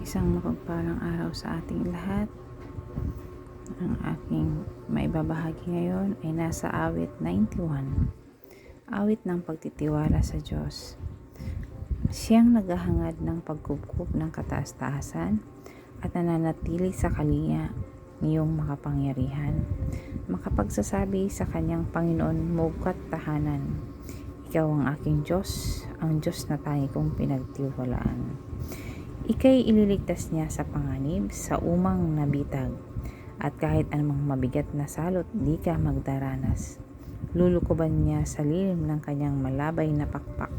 Isang mapagpalang araw sa ating lahat. Ang aking maibabahagi ngayon ay nasa awit 91. Awit ng pagtitiwala sa Diyos. Siyang naghahangad ng pagkukup ng kataas-taasan at nananatili sa kalinga niyong makapangyarihan. Makapagsasabi sa kanyang Panginoon mukat tahanan. Ikaw ang aking Diyos, ang Diyos na tangi kong pinagtiwalaan. Ika'y ililigtas niya sa panganib, sa umang nabitag, at kahit anumang mabigat na salot, di ka magdaranas. Lulukuban niya sa lilim ng kanyang malabay na pakpak.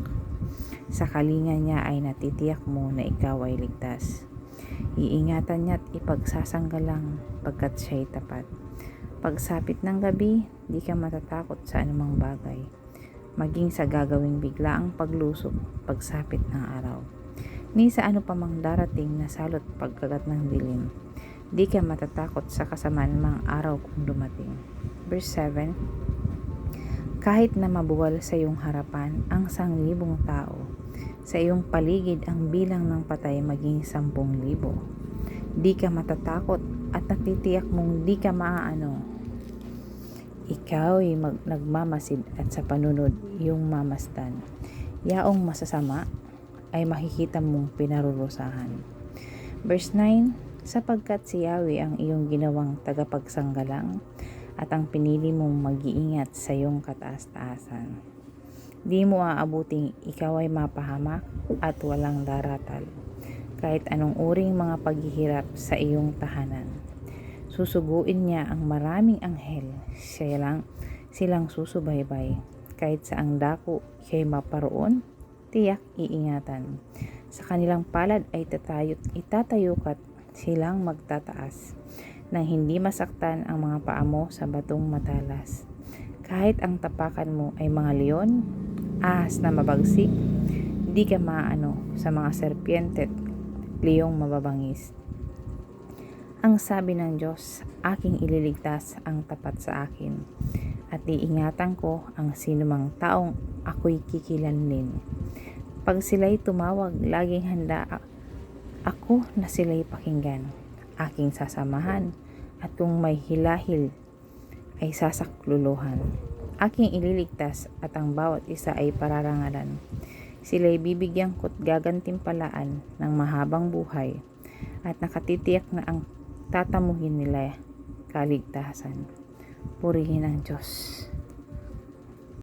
Sa kalinga niya ay natitiyak mo na ikaw ay ligtas. Iingatan niya at ipagsasanggalang pagkat siya'y tapat. Pagsapit ng gabi, di ka matatakot sa anumang bagay. Maging sa gagawing biglaang paglusok, pagsapit ng araw ni sa ano pa mang darating na salot pagkagat ng dilim. Di ka matatakot sa kasamaan mang araw kung dumating. Verse 7 Kahit na mabuwal sa iyong harapan ang sanglibong tao, sa iyong paligid ang bilang ng patay maging sampung libo. Di ka matatakot at natitiyak mong di ka maaano. Ikaw ay mag- nagmamasid at sa panunod iyong mamasdan. Yaong masasama ay makikita mong pinarurusahan. Verse 9, sapagkat si Yahweh ang iyong ginawang tagapagsanggalang at ang pinili mong mag-iingat sa iyong kataas-taasan. Di mo aabuting ikaw ay mapahamak at walang daratal, kahit anong uring mga paghihirap sa iyong tahanan. Susuguin niya ang maraming anghel, siya lang, silang susubaybay, kahit sa ang dako ikay maparoon, tiyak iingatan. Sa kanilang palad ay tatayot, itatayukat silang magtataas nang hindi masaktan ang mga paa mo sa batong matalas. Kahit ang tapakan mo ay mga leon, ahas na mabagsik, di ka maano sa mga serpiente at liyong mababangis. Ang sabi ng Diyos, aking ililigtas ang tapat sa akin at iingatan ko ang sinumang taong ako'y kikilanlin. Pag sila'y tumawag, laging handa ako na sila'y pakinggan. Aking sasamahan at kung may hilahil ay sasakluluhan. Aking ililigtas at ang bawat isa ay pararangalan. Sila'y bibigyan ko't gagantimpalaan ng mahabang buhay at nakatitiyak na ang tatamuhin nila kaligtasan. Purihin ang Diyos.